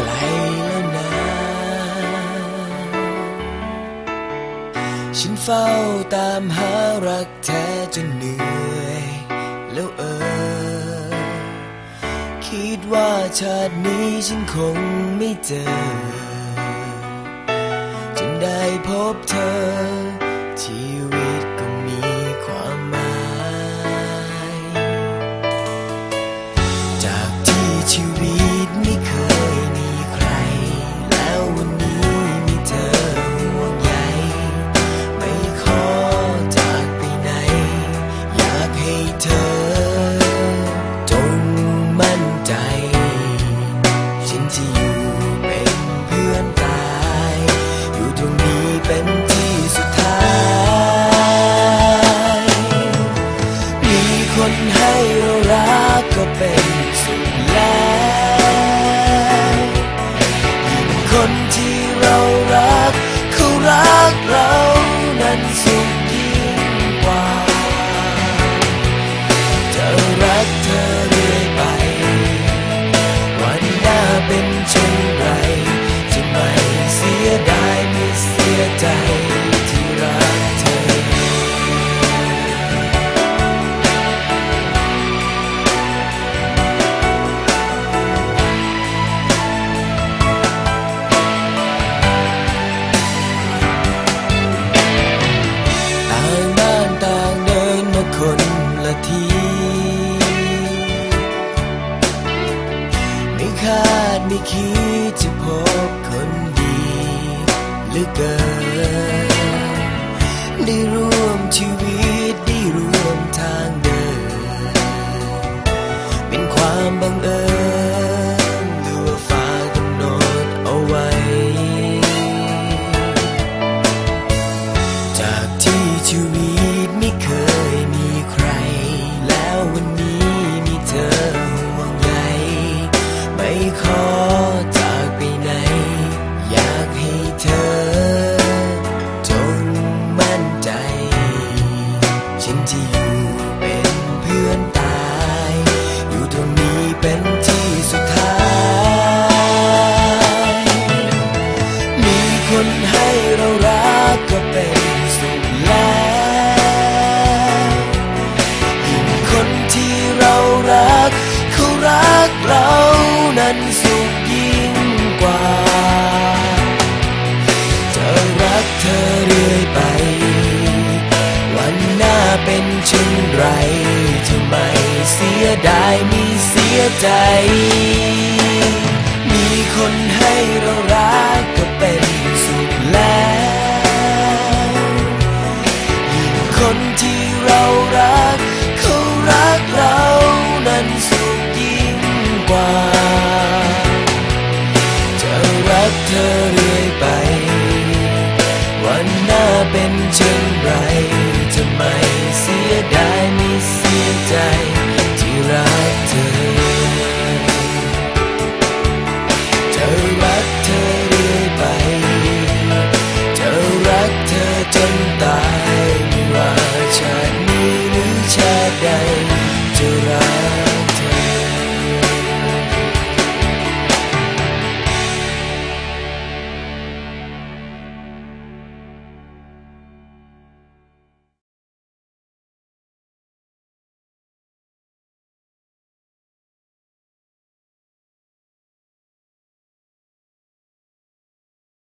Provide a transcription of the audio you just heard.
ไกลแล้วนะฉันเฝ้าตามหารักแท้จนเหนื่อย แล้วเออ คิดว่าชาตินี้ฉันคงไม่เจอ จนได้พบเธอ Hey, you're a copy. คิดจะพบคนดีหรือเกินได้ร่วมชีวิต ได้มีเสียใจ มีคนให้เรารักก็เป็นสุขแล้วยิ่งคนที่เรารัก เขารักเรานั้นสุขยิ่งกว่า จะรักเธอเรื่อยไป วันหน้าเป็นเช่นไรจะไม่เสียดาย